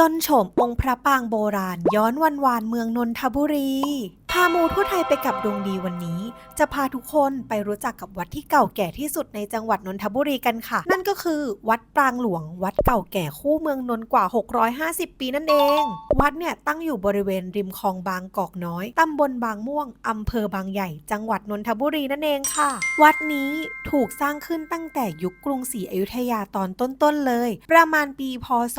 ยนต์โฉมองค์พระปางโบราณ ย้อนวันวานเมืองนนทบุรี พามูทั่วไทยไปกับดวงดีวันนี้ จะพาทุกคนไปรู้จักกับวัดที่เก่าแก่ที่สุดในจังหวัดนนทบุรีกันค่ะ นั่นก็คือ วัดปรางหลวง วัดเก่าแก่คู่เมืองนนท์กว่า 650 ปีนั่นเอง วัดเนี่ยตั้งอยู่บริเวณริมคลองบางกอกน้อยตำบลบางม่วงอำเภอบางใหญ่ จังหวัดนนทบุรีนั่นเองค่ะ วัดนี้ถูกสร้างขึ้นตั้งแต่ยุคกรุงศรีอยุธยาตอนต้นๆเลย ประมาณปีพศ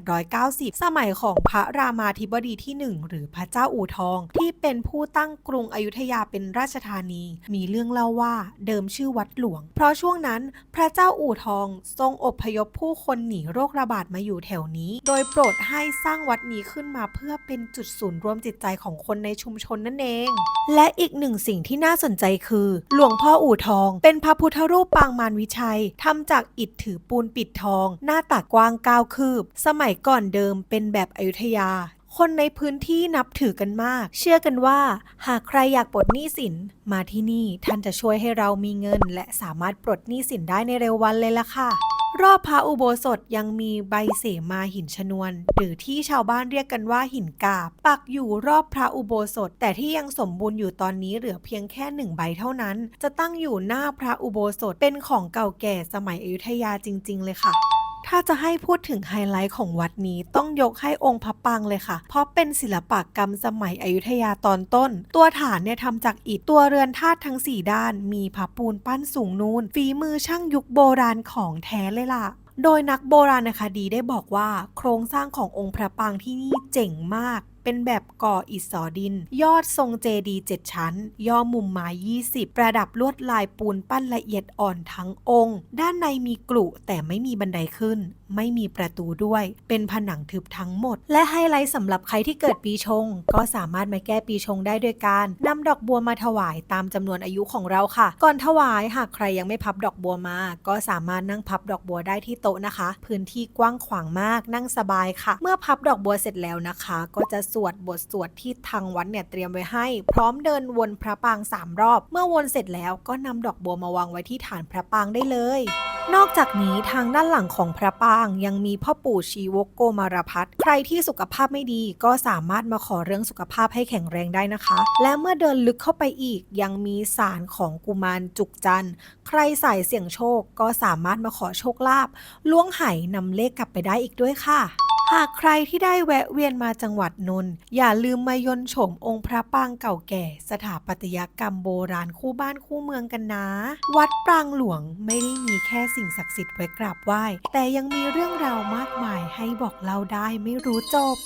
1890 สมัยของพระรามาธิบดีที่หนึ่งหรือพระเจ้าอู่ทองที่เป็นผู้ตั้งกรุงอยุธยาเป็นราชธานี มีเรื่องเล่าว่าเดิมชื่อวัดหลวง เพราะช่วงนั้นพระเจ้าอู่ทองทรงอบพยพผู้คนหนีโรคระบาดมาอยู่แถวนี้ โดยโปรดให้สร้างวัดนี้ขึ้นมาเพื่อเป็นจุดศูนย์รวมจิตใจของคนในชุมชนนั่นเอง และอีกหนึ่งสิ่งที่น่าสนใจคือ หลวงพ่ออู่ทอง เป็นพระพุทธรูปปางมารวิชัยทำจากอิฐถือปูนปิดทอง หน้าตักกว้าง9คืบ สมัยก่อนเดิมเป็นแบบอยุธยา คนในพื้นที่นับถือกันมาก เชื่อกันว่า หากใครอยากปลดหนี้สินมาที่นี่ท่านจะช่วยให้เรามีเงิน และสามารถปลดหนี้สินได้ในเร็ววันเลยล่ะค่ะ รอบพระอุโบสถยังมีใบเสมาหินชนวน หรือที่ชาวบ้านเรียกกันว่าหินกาบ ปักอยู่รอบพระอุโบสถ แต่ที่ยังสมบูรณ์อยู่ตอนนี้เหลือเพียงแค่หนึ่งใบเท่านั้น จะตั้งอยู่หน้าพระอุโบสถเป็นของเก่าแก่สมัยอยุธยาจริง ๆ เลยค่ะ ถ้าจะให้พูดถึงไฮไลท์ของวัดนี้ต้องยกให้องค์พระปางเลยค่ะ เพราะเป็นศิลปกรรมสมัยอยุธยาตอนต้น ตัวฐานเนี่ยทำจากอิฐตัวเรือนธาตุทั้ง 4 ด้าน มีพระปูนปั้นสูงนูนฝีมือช่างยุคโบราณของแท้เลยล่ะโดยนักโบราณคดีได้บอกว่า โครงสร้างขององค์พระปางที่นี่เจ๋งมาก เป็นแบบก่ออิฐสอดิน ยอดทรงเจดีย์7ชั้น ย่อมุมไม้20 ประดับลวดลายปูนปั้นละเอียดอ่อนทั้งองค์ ด้านในมีกลุแต่ไม่มีบันไดขึ้น ไม่มีประตูด้วย เป็นผนังทึบทั้งหมด และไฮไลท์สำหรับใครที่เกิดปีชง ก็สามารถมาแก้ปีชงได้ด้วยการนำดอกบัวมาถวายตามจำนวนอายุของเราค่ะ ก่อนถวายหากใครยังไม่พับดอกบัวมา ก็สามารถนั่งพับดอกบัวได้ที่โต๊ะนะคะ พื้นที่กว้างขวางมาก นั่งสบายค่ะ เมื่อพับดอกบัวเสร็จแล้วนะคะ ก็จะสวดบทสวดที่ทางวัดเนี่ยเตรียมไว้ให้ พร้อมเดินวนพระปางสามรอบ เมื่อวนเสร็จแล้วก็นำดอกบัวมาวางไว้ที่ฐานพระปางได้เลย นอกจากนี้ทางด้านหลังของพระปางยังมีพ่อปู่ชีวกโกมารพัฒใครที่สุขภาพไม่ดีก็สามารถมาขอเรื่องสุขภาพให้แข็งแรงได้นะคะ และเมื่อเดินลึกเข้าไปอีกยังมีสารของกุมารจุกจันใครใส่เสี่ยงโชคก็สามารถมาขอโชคลาภล้วงไหนำเลขกลับไปได้อีกด้วยค่ะ หากใครที่ได้แวะเวียนมาจังหวัดนนท์อย่าลืมมายนต์โฉมองค์พระปรางเก่าแก่ สถาปัตยกรรมโบราณคู่บ้านคู่เมืองกันนะ วัดปรางหลวงไม่ได้มีแค่สิ่งศักดิ์สิทธิ์ไว้กราบไหว้ แต่ยังมีเรื่องราวมากมายให้บอกเล่าได้ไม่รู้จบ